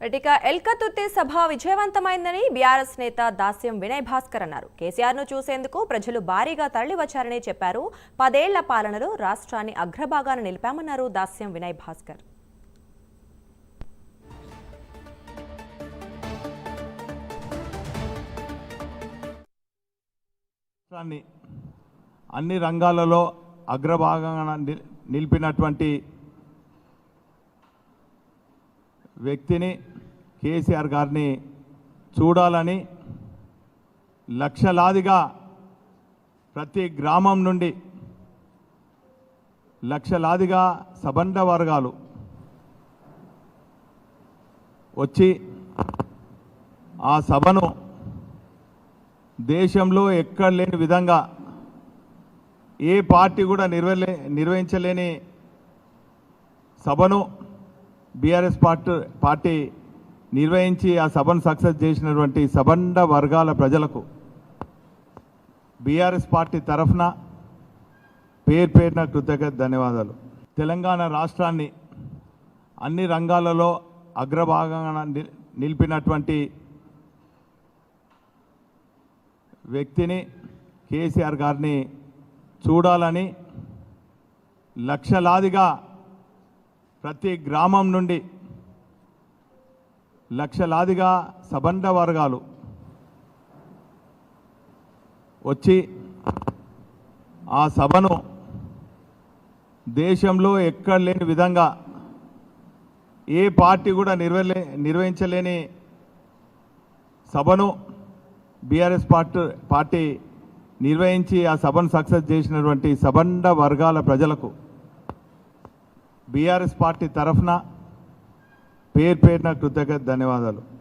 ఇక ఎల్కతుర్తి సభ విజయవంతమైందని బీఆర్ఎస్ నేత దాస్యం వినయ్ భాస్కర్ అన్నారు. కేసీఆర్ను చూసేందుకు ప్రజలు భారీగా తరలివచ్చారని చెప్పారు. పదేళ్ళ పాలనలో రాష్ట్రాన్ని అగ్రభాగాన నిలిపామన్నారు దాస్యం వినయ్ భాస్కర్. అన్ని రంగాలలో అగ్రభాగంగా నిలిపినటువంటి వ్యక్తిని కేసీఆర్ గారిని చూడాలని లక్షలాదిగా ప్రతి గ్రామం నుండి లక్షలాదిగా సబండ వర్గాలు వచ్చి ఆ సభను దేశంలో ఎక్కడ లేని విధంగా ఏ పార్టీ కూడా నిర్వలే నిర్వహించలేని సభను బీఆర్ఎస్ పార్టీ పార్టీ నిర్వహించి ఆ సభను సక్సెస్ చేసినటువంటి సబండ వర్గాల ప్రజలకు బీఆర్ఎస్ పార్టీ తరఫున పేరు పేరున కృతజ్ఞత ధన్యవాదాలు. తెలంగాణ రాష్ట్రాన్ని అన్ని రంగాలలో అగ్రభాగంగా నిలిపినటువంటి వ్యక్తిని కేసీఆర్ గారిని చూడాలని లక్షలాదిగా ప్రతి గ్రామం నుండి లక్షలాదిగా సబండ వర్గాలు వచ్చి ఆ సభను దేశంలో ఎక్కడ లేని విధంగా ఏ పార్టీ కూడా నిర్వలే నిర్వహించలేని సభను బీఆర్ఎస్ పార్టీ పార్టీ నిర్వహించి ఆ సభను సక్సెస్ చేసినటువంటి సబండ వర్గాల ప్రజలకు బీఆర్ఎస్ పార్టీ తరఫున పేరు పేరున కృతజ్ఞత ధన్యవాదాలు.